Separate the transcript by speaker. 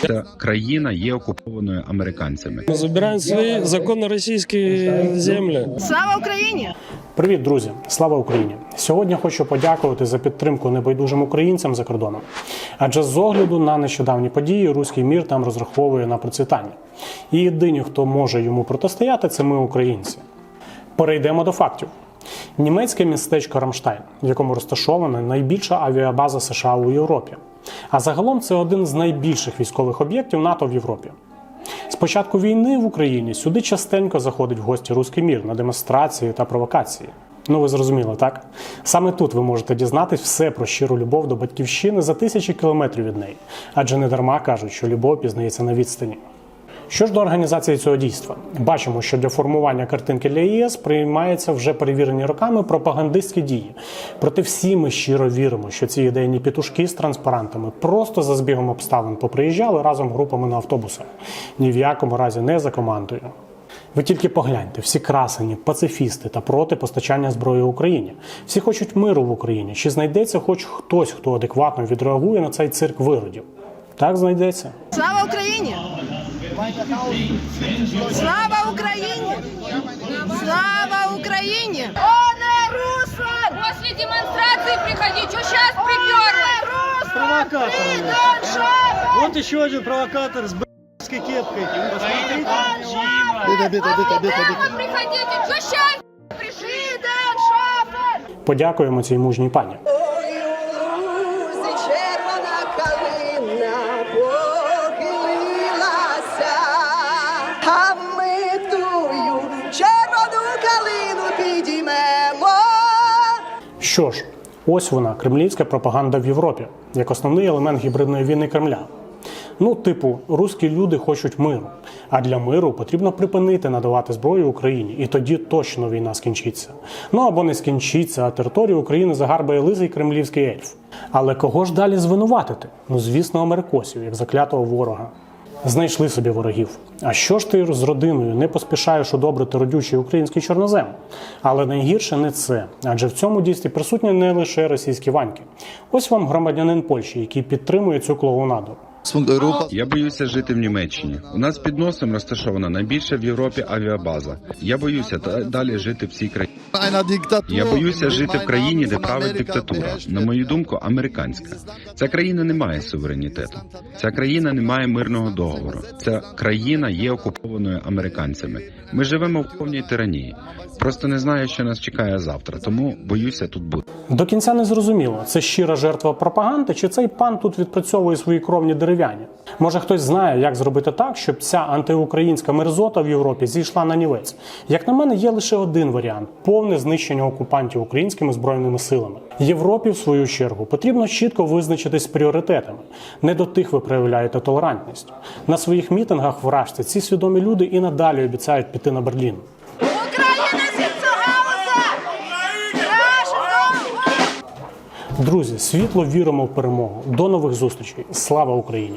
Speaker 1: Ця країна є окупованою американцями.
Speaker 2: Мы забираем свои законно российские земли.
Speaker 3: Слава Україні!
Speaker 4: Привіт, друзі! Слава Україні! Сьогодні хочу подякувати за підтримку небайдужим українцям за кордоном. Адже з огляду на нещодавні події руський мір там розраховує на процвітання. І єдині, хто може йому протистояти, це ми, українці. Перейдемо до фактів. Німецьке містечко Рамштайн, в якому розташована найбільша авіабаза США у Європі. А загалом це один з найбільших військових об'єктів НАТО в Європі. З початку війни в Україні сюди частенько заходить в гості руський мір на демонстрації та провокації. Ну ви зрозуміли, так? Саме тут ви можете дізнатись все про щиру любов до батьківщини за тисячі кілометрів від неї, адже не дарма кажуть, що любов пізнається на відстані. Що ж до організації цього дійства, бачимо, що для формування картинки для ЄС приймаються вже перевірені роками пропагандистські дії. Проте всі ми щиро віримо, що ці ідейні пітушки з транспарантами просто за збігом обставин поприїжджали разом групами на автобусах. Ні в якому разі не за командою. Ви тільки погляньте, всі красені, пацифісти та проти постачання зброї Україні. Всі хочуть миру в Україні. Чи знайдеться хоч хтось, хто адекватно відреагує на цей цирк виродів? Так знайдеться.
Speaker 3: Слава Україні! Слава Україні! Слава Україні! О, не Руслан!
Speaker 5: После демонстрации приходи, что сейчас приперлась?
Speaker 3: Руслан!
Speaker 6: Вот еще один провокатор с б***ской кепкой. Посмотрите. Бита, бита, бита, бита, бита.
Speaker 5: Приходите, что сейчас пришли?
Speaker 4: Подякуємо цій мужній пані.
Speaker 7: А ми червону калину підіймемо.
Speaker 4: Що ж, ось вона, кремлівська пропаганда в Європі, як основний елемент гібридної війни Кремля. Ну, типу, руські люди хочуть миру, а для миру потрібно припинити надавати зброю Україні, і тоді точно війна скінчиться. Ну або не скінчиться, а територію України загарбає лисий кремлівський ельф. Але кого ж далі звинуватити? Ну, звісно, америкосів, як заклятого ворога. Знайшли собі ворогів. А що ж ти з родиною не поспішаєш удобрити родючий український чорнозем? Але найгірше не це, адже в цьому дійстві присутні не лише російські ваньки. Ось вам громадянин Польщі, який підтримує цю клоунаду.
Speaker 1: Я боюся жити в Німеччині. У нас під носом розташована найбільша в Європі авіабаза. Я боюся та- далі жити в цій країні. Я боюся жити в країні, де править диктатура. На мою думку, американська. Ця країна не має суверенітету. Ця країна не має мирного договору. Ця країна є окупованою американцями. Ми живемо в повній тиранії. Просто не знаю, що нас чекає завтра, тому боюся тут бути.
Speaker 4: До кінця не зрозуміло, це щира жертва пропаганди, чи цей пан тут відпрацьовує свої кровні дерев'яні. Може хтось знає, як зробити так, щоб ця антиукраїнська мерзота в Європі зійшла на нівець. Як на мене, є лише один варіант повне знищення окупантів українськими збройними силами. Європі, в свою чергу, потрібно чітко визначитись з пріоритетами. Не до тих ви проявляєте толерантність. На своїх мітингах вражці ці свідомі люди і надалі обіцяють піти на Берлін. Друзі, світло віримо в перемогу. До нових зустрічей. Слава Україні!